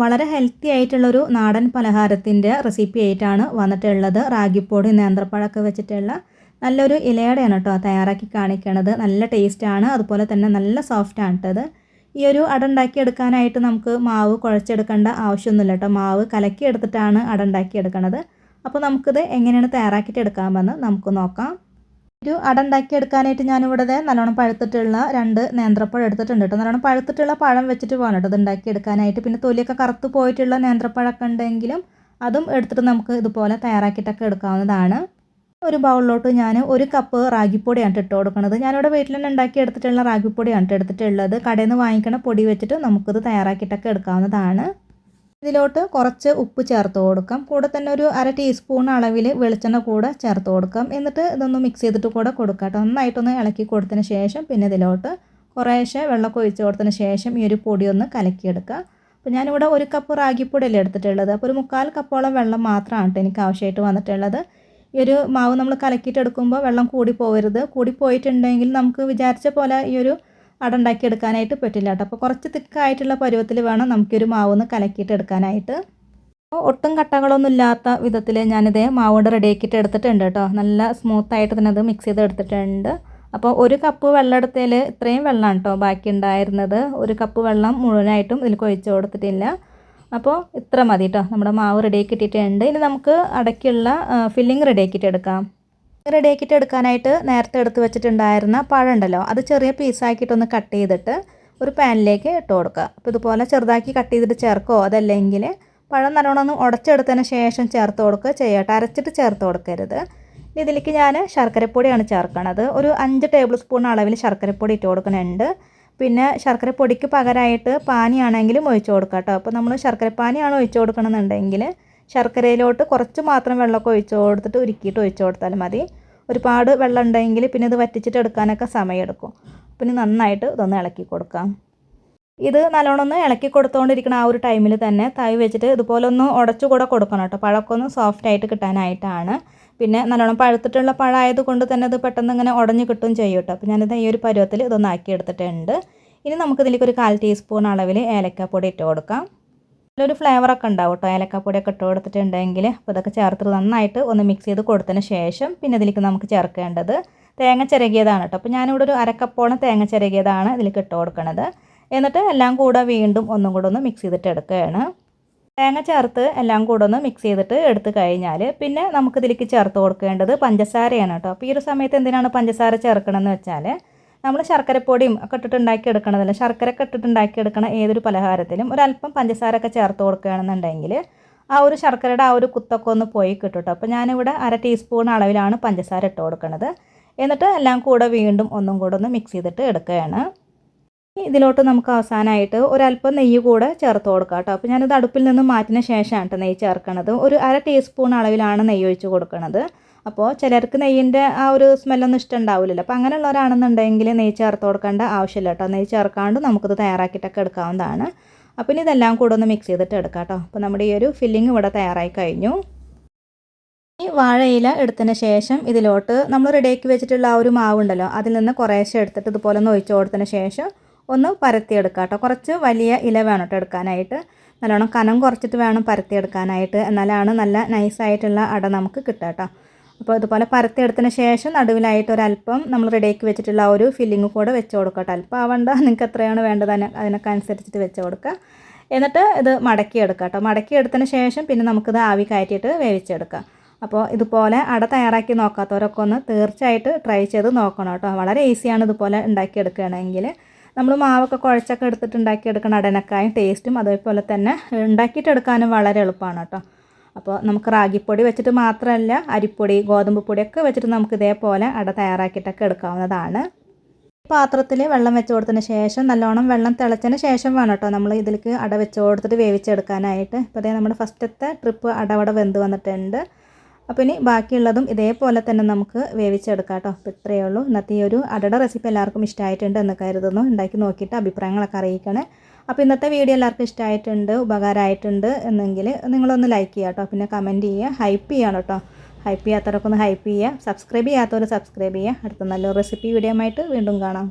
വളരെ ഹെൽത്തി ആയിട്ടുള്ളൊരു നാടൻ പലഹാരത്തിന്റെ റെസിപ്പി ആയിട്ടാണ് വന്നിട്ടുള്ളത്. റാഗിപ്പൊടി നേന്ത്രപ്പഴമൊക്കെ വെച്ചിട്ടുള്ള നല്ലൊരു ഇലയുടെയാണ് കേട്ടോ തയ്യാറാക്കി കാണിക്കണത്. നല്ല ടേസ്റ്റാണ് അതുപോലെ തന്നെ നല്ല സോഫ്റ്റ് ആണ് കേട്ടത് ഈ ഒരു അട ഉണ്ടാക്കിയെടുക്കാനായിട്ട് നമുക്ക് മാവ് കുഴച്ചെടുക്കേണ്ട ആവശ്യമൊന്നുമില്ല കേട്ടോ. മാവ് കലക്കി എടുത്തിട്ടാണ് അട ഉണ്ടാക്കിയെടുക്കണത്. അപ്പോൾ നമുക്കിത് എങ്ങനെയാണ് തയ്യാറാക്കിയിട്ട് എടുക്കാമെന്ന് നമുക്ക് നോക്കാം. ഒരു അട ഉണ്ടാക്കിയെടുക്കാനായിട്ട് ഞാനിവിടെ നല്ലോണം പഴുത്തിട്ടുള്ള രണ്ട് നേന്ത്രപ്പഴം എടുത്തിട്ടുണ്ട് കേട്ടോ നല്ലോണം പഴുത്തിട്ടുള്ള പഴം വെച്ചിട്ട് വേണം കേട്ടോ ഇത് ഉണ്ടാക്കിയെടുക്കാനായിട്ട്. പിന്നെ തൊലിയൊക്കെ കറുത്ത് പോയിട്ടുള്ള നേന്ത്രപ്പഴമൊക്കെ ഉണ്ടെങ്കിലും അതും എടുത്തിട്ട് നമുക്ക് ഇതുപോലെ തയ്യാറാക്കിയിട്ടൊക്കെ എടുക്കാവുന്നതാണ്. ഒരു ബൗളിലോട്ട് ഞാൻ ഒരു കപ്പ് റാഗിപ്പൊടിയാണ് ഇട്ട് കൊടുക്കുന്നത് ഞാനിവിടെ വീട്ടിൽ തന്നെ ഉണ്ടാക്കി എടുത്തിട്ടുള്ള റാഗിപ്പൊടിയാണ് എടുത്തിട്ടുള്ളത്. കടയിൽ നിന്ന് വാങ്ങിക്കണ പൊടി വെച്ചിട്ട് നമുക്കിത് തയ്യാറാക്കിയിട്ടൊക്കെ എടുക്കാവുന്നതാണ്. ഇതിലോട്ട് കുറച്ച് ഉപ്പ് ചേർത്ത് കൊടുക്കാം. കൂടെ തന്നെ ഒരു അര ടീസ്പൂൺ അളവിൽ വെളിച്ചെണ്ണ കൂടെ ചേർത്ത് കൊടുക്കാം. എന്നിട്ട് ഇതൊന്ന് മിക്സ് ചെയ്തിട്ട് കൂടെ കൊടുക്കാം നന്നായിട്ടൊന്ന് ഇളക്കി കൊടുത്തതിന് ശേഷം പിന്നെ ഇതിലോട്ട് കുറേശ്ശെ വെള്ളമൊക്കെ ഒഴിച്ച് കൊടുത്തതിന് ശേഷം ഈ ഒരു പൊടി ഒന്ന് കലക്കിയെടുക്കുക. അപ്പോൾ ഞാനിവിടെ ഒരു കപ്പ് റാഗിപ്പൊടിയല്ലേ എടുത്തിട്ടുള്ളത്. അപ്പോൾ ഒരു മുക്കാൽ കപ്പോളം വെള്ളം മാത്രമാണ് കേട്ടോ എനിക്ക് ആവശ്യമായിട്ട് വന്നിട്ടുള്ളത്. ഈ ഒരു മാവ് നമ്മൾ കലക്കിയിട്ട് എടുക്കുമ്പോൾ വെള്ളം കൂടി പോകരുത്. കൂടി പോയിട്ടുണ്ടെങ്കിൽ നമുക്ക് വിചാരിച്ച പോലെ ഈ ഒരു അട ഉണ്ടാക്കിയെടുക്കാനായിട്ട് പറ്റില്ല കേട്ടോ. അപ്പോൾ കുറച്ച് തിക്കായിട്ടുള്ള പരുവത്തിൽ വേണം നമുക്കൊരു മാവ് ഒന്ന് കലക്കിയിട്ട് എടുക്കാനായിട്ട്. അപ്പോൾ ഒട്ടും കട്ടകളൊന്നും ഇല്ലാത്ത വിധത്തിൽ ഞാനിത് മാവ് കൊണ്ട് റെഡിയാക്കിയിട്ട് എടുത്തിട്ടുണ്ട് കേട്ടോ. നല്ല സ്മൂത്തായിട്ട് തന്നെ അത് മിക്സ് ചെയ്ത് എടുത്തിട്ടുണ്ട്. അപ്പോൾ ഒരു കപ്പ് വെള്ളം എടുത്തതിൽ ഇത്രയും വെള്ളമാണ് കേട്ടോ ബാക്കി ഉണ്ടായിരുന്നത്. ഒരു കപ്പ് വെള്ളം മുഴുവനായിട്ടും ഇതിൽ കൊഴിച്ച് കൊടുത്തിട്ടില്ല. അപ്പോൾ ഇത്ര മതി കേട്ടോ. നമ്മുടെ മാവ് റെഡിയാക്കി ഇട്ടിട്ടുണ്ട് ഇനി നമുക്ക് അടയ്ക്കുള്ള ഫില്ലിങ് റെഡിയാക്കിയിട്ട് എടുക്കാം. റെഡിയാക്കിയിട്ട് എടുക്കാനായിട്ട് നേരത്തെ എടുത്ത് വെച്ചിട്ടുണ്ടായിരുന്ന പഴം ഉണ്ടല്ലോ അത് ചെറിയ പീസാക്കിയിട്ടൊന്ന് കട്ട് ചെയ്തിട്ട് ഒരു പാനിലേക്ക് ഇട്ട് കൊടുക്കുക. അപ്പോൾ ഇതുപോലെ ചെറുതാക്കി കട്ട് ചെയ്തിട്ട് ചേർക്കോ? അതല്ലെങ്കിൽ പഴം നല്ലോണം ഒന്ന് ഉടച്ചെടുത്തതിന് ശേഷം ചേർത്ത് കൊടുക്കുക ചെയ്യട്ടെ അരച്ചിട്ട് ചേർത്ത് കൊടുക്കരുത്. ഇതിലേക്ക് ഞാൻ ശർക്കരപ്പൊടിയാണ് ചേർക്കണത്. ഒരു അഞ്ച് ടേബിൾ സ്പൂൺ അളവിൽ ശർക്കരപ്പൊടി ഇട്ട് കൊടുക്കുന്നുണ്ട്. പിന്നെ ശർക്കരപ്പൊടിക്ക് പകരമായിട്ട് പാനിയാണെങ്കിലും ഒഴിച്ച് കൊടുക്കാം കേട്ടോ. അപ്പോൾ നമ്മൾ ശർക്കരപ്പാനിയാണ് ഒഴിച്ച് കൊടുക്കണമെന്നുണ്ടെങ്കിൽ ശർക്കരയിലോട്ട് കുറച്ച് മാത്രം വെള്ളമൊക്കെ ഒഴിച്ച് കൊടുത്തിട്ട് ഉരുക്കിയിട്ട് ഒഴിച്ച് കൊടുത്താൽ മതി. ഒരുപാട് വെള്ളം ഉണ്ടെങ്കിൽ പിന്നെ ഇത് വറ്റിച്ചിട്ട് എടുക്കാനൊക്കെ സമയമെടുക്കും. പിന്നെ നന്നായിട്ട് ഇതൊന്ന് ഇളക്കി കൊടുക്കാം. ഇത് നല്ലോണം ഒന്ന് ഇളക്കി കൊടുത്തുകൊണ്ടിരിക്കുന്ന ആ ഒരു ടൈമിൽ തന്നെ തൈ വെച്ചിട്ട് ഇതുപോലെ ഒന്ന് ഉടച്ചു കൂടെ കൊടുക്കണം കേട്ടോ. പഴമൊക്കെ ഒന്ന് സോഫ്റ്റ് ആയിട്ട് കിട്ടാനായിട്ടാണ്. പിന്നെ നല്ലോണം പഴുത്തിട്ടുള്ള പഴമായത് കൊണ്ട് തന്നെ ഇത് പെട്ടെന്ന് ഇങ്ങനെ ഉടഞ്ഞു കിട്ടും ചെയ്യും കേട്ടോ. അപ്പോൾ ഞാനിത് ഈ ഒരു പരുവത്തിൽ ഇതൊന്ന് ആക്കി എടുത്തിട്ടുണ്ട്. ഇനി നമുക്കിതിലേക്ക് ഒരു കാൽ ടീസ്പൂൺ അളവിൽ ഏലക്കാപ്പൊടി ഇട്ട് കൊടുക്കാം. നല്ലൊരു ഫ്ലേവറൊക്കെ ഉണ്ടാവും കേട്ടോ ഏലക്കാപ്പൊടിയൊക്കെ ഇട്ട് കൊടുത്തിട്ടുണ്ടെങ്കിൽ അപ്പോൾ ഇതൊക്കെ ചേർത്ത് നന്നായിട്ട് ഒന്ന് മിക്സ് ചെയ്ത് കൊടുത്തതിന് ശേഷം പിന്നെ ഇതിലേക്ക് നമുക്ക് ചേർക്കേണ്ടത് തേങ്ങ ചിരകിയതാണ് കേട്ടോ അപ്പോൾ ഞാനിവിടെ ഒരു അരക്കപ്പോളം തേങ്ങ ചിരകിയതാണ് ഇതിലേക്ക് ഇട്ട് കൊടുക്കണത്. എന്നിട്ട് എല്ലാം കൂടെ വീണ്ടും ഒന്നും കൂടെ ഒന്ന് മിക്സ് ചെയ്തിട്ട് എടുക്കുകയാണ്. തേങ്ങ ചേർത്ത് എല്ലാം കൂടെ ഒന്ന് മിക്സ് ചെയ്തിട്ട് എടുത്ത് കഴിഞ്ഞാൽ പിന്നെ നമുക്കിതിലേക്ക് ചേർത്ത് കൊടുക്കേണ്ടത് പഞ്ചസാരയാണ് കേട്ടോ അപ്പോൾ ഈ ഒരു സമയത്ത് എന്തിനാണ് പഞ്ചസാര ചേർക്കണമെന്ന് വെച്ചാൽ നമ്മൾ ശർക്കരപ്പൊടിയും ഒക്കെ ഇട്ടിട്ട് ശർക്കര ഒക്കെ ഇട്ടിട്ട് ഉണ്ടാക്കി എടുക്കണ ഏതൊരു പലഹാരത്തിലും ഒരല്പം പഞ്ചസാര ഒക്കെ ചേർത്ത് കൊടുക്കുകയാണെന്നുണ്ടെങ്കിൽ ആ ഒരു ശർക്കരയുടെ ആ ഒരു കുത്തൊക്കെ ഒന്ന് പോയി കിട്ടും കേട്ടോ. അപ്പോൾ ഞാനിവിടെ അര ടീസ്പൂൺ അളവിലാണ് പഞ്ചസാര ഇട്ട് കൊടുക്കുന്നത് എന്നിട്ട് എല്ലാം കൂടെ വീണ്ടും ഒന്നും കൂടെ ഒന്ന് മിക്സ് ചെയ്തിട്ട് എടുക്കുകയാണ്. ഇതിലോട്ട് നമുക്ക് അവസാനമായിട്ട് ഒരല്പം നെയ്യ് കൂടെ ചേർത്ത് കൊടുക്കാം കേട്ടോ. അപ്പോൾ ഞാനിത് അടുപ്പിൽ നിന്ന് മാറ്റിന ശേഷമാണ് നെയ്യ് ചേർക്കണത്. ഒരു അര ടീസ്പൂൺ അളവിലാണ് നെയ്യ് ഒഴിച്ച് കൊടുക്കുന്നത് അപ്പോൾ ചിലർക്ക് നെയ്യിന്റെ ആ ഒരു സ്മെല്ലൊന്നും ഇഷ്ടമുണ്ടാവില്ലല്ലോ അപ്പോൾ അങ്ങനെയുള്ളവരാണെന്നുണ്ടെങ്കിൽ നെയ്യ് ചേർത്ത് കൊടുക്കേണ്ട ആവശ്യമില്ല കേട്ടോ. നെയ്യ് ചേർക്കാണ്ട് നമുക്കിത് തയ്യാറാക്കിയിട്ടൊക്കെ എടുക്കാവുന്നതാണ്. അപ്പോൾ ഇനി ഇതെല്ലാം കൂടെ ഒന്ന് മിക്സ് ചെയ്തിട്ട് എടുക്കാം കേട്ടോ. അപ്പോൾ നമ്മുടെ ഈ ഒരു ഫില്ലിങ് ഇവിടെ തയ്യാറായി കഴിഞ്ഞു. ഈ വാഴയില എടുത്തതിന് ശേഷം ഇതിലോട്ട് നമ്മൾ റെഡിയാക്കി വെച്ചിട്ടുള്ള ആ ഒരു മാവുണ്ടല്ലോ അതിൽ നിന്ന് കുറേശ്ശെ എടുത്തിട്ട് ഇതുപോലെ ഒന്ന് ഒഴിച്ചു കൊടുത്തതിന് ശേഷം ഒന്ന് പരത്തിയെടുക്കാം കേട്ടോ. കുറച്ച് വലിയ ഇല വേണം കേട്ടോ എടുക്കാനായിട്ട്. നല്ലോണം കനം കുറച്ചിട്ട് വേണം പരത്തിയെടുക്കാനായിട്ട്. എന്നാലാണ് നല്ല നൈസായിട്ടുള്ള അട നമുക്ക് കിട്ടുക കേട്ടോ. അപ്പോൾ ഇതുപോലെ പരത്തിയെടുത്തതിന് ശേഷം നടുവിലായിട്ട് ഒരല്പം നമ്മൾ റെഡിയാക്കി വെച്ചിട്ടുള്ള ആ ഒരു ഫില്ലിങ് കൂടെ വെച്ച് കൊടുക്കട്ടെ അല്പം ആവണ്ട നിങ്ങൾക്ക് എത്രയാണ് വേണ്ടത് അതിനൊക്കെ അനുസരിച്ചിട്ട് വെച്ച് കൊടുക്കുക. എന്നിട്ട് ഇത് മടക്കിയെടുക്കുക കേട്ടോ. മടക്കിയെടുത്തതിന് ശേഷം പിന്നെ നമുക്കിത് ആവി കയറ്റിയിട്ട് വേവിച്ചെടുക്കാം അപ്പോൾ ഇതുപോലെ അട തയ്യാറാക്കി നോക്കാത്തവരൊക്കെ ഒന്ന് തീർച്ചയായിട്ട് ട്രൈ ചെയ്ത് നോക്കണം കേട്ടോ. വളരെ ഈസിയാണ് ഇതുപോലെ ഉണ്ടാക്കിയെടുക്കുകയാണെങ്കിൽ. നമ്മൾ മാവൊക്കെ കുഴച്ചൊക്കെ എടുത്തിട്ട് ഉണ്ടാക്കിയെടുക്കുന്ന അടനക്കായും ടേസ്റ്റും അതേപോലെ തന്നെ ഉണ്ടാക്കിയിട്ടെടുക്കാനും വളരെ എളുപ്പമാണ് കേട്ടോ. അപ്പോൾ നമുക്ക് റാഗിപ്പൊടി വെച്ചിട്ട് മാത്രമല്ല അരിപ്പൊടി ഗോതമ്പ് പൊടിയൊക്കെ വെച്ചിട്ട് നമുക്ക് ഇതേപോലെ അട തയ്യാറാക്കിയിട്ടൊക്കെ എടുക്കാവുന്നതാണ്. പാത്രത്തിൽ വെള്ളം വെച്ച് കൊടുത്തതിന് ശേഷം നല്ലോണം വെള്ളം തിളച്ചതിന് ശേഷം വേണം കേട്ടോ നമ്മൾ ഇതിലേക്ക് അട വെച്ച് കൊടുത്തിട്ട് വേവിച്ചെടുക്കാനായിട്ട്. ഇപ്പോൾ അതേ നമ്മുടെ ഫസ്റ്റത്തെ ട്രിപ്പ് അടവട വെന്ത് വന്നിട്ടുണ്ട്. അപ്പോൾ ഇനി ബാക്കിയുള്ളതും ഇതേപോലെ തന്നെ നമുക്ക് വേവിച്ചെടുക്കാം കേട്ടോ. അപ്പോൾ ഇത്രയേ ഉള്ളൂ. ഇന്നത്തെ ഈ ഒരു അടയുടെ റെസിപ്പി എല്ലാവർക്കും ഇഷ്ടമായിട്ടുണ്ട് എന്ന് കരുതുന്നു. ഉണ്ടാക്കി നോക്കിയിട്ട് അഭിപ്രായങ്ങളൊക്കെ അറിയിക്കണേ. അപ്പോൾ ഇന്നത്തെ വീഡിയോ എല്ലാവർക്കും ഇഷ്ടമായിട്ടുണ്ട് ഉപകാരമായിട്ടുണ്ട് എന്നെങ്കിൽ നിങ്ങളൊന്ന് ലൈക്ക് ചെയ്യുക കേട്ടോ പിന്നെ കമന്റ് ചെയ്യുക. ഹൈപ്പ് ചെയ്യണം കേട്ടോ ഹൈപ്പ് ചെയ്യാത്തവരൊക്കെ ഒന്ന് ഹൈപ്പ് ചെയ്യുക. സബ്സ്ക്രൈബ് ചെയ്യാത്തവർ സബ്സ്ക്രൈബ് ചെയ്യുക. അടുത്ത നല്ലൊരു റെസിപ്പി വീഡിയോ ആയിട്ട് വീണ്ടും കാണാം.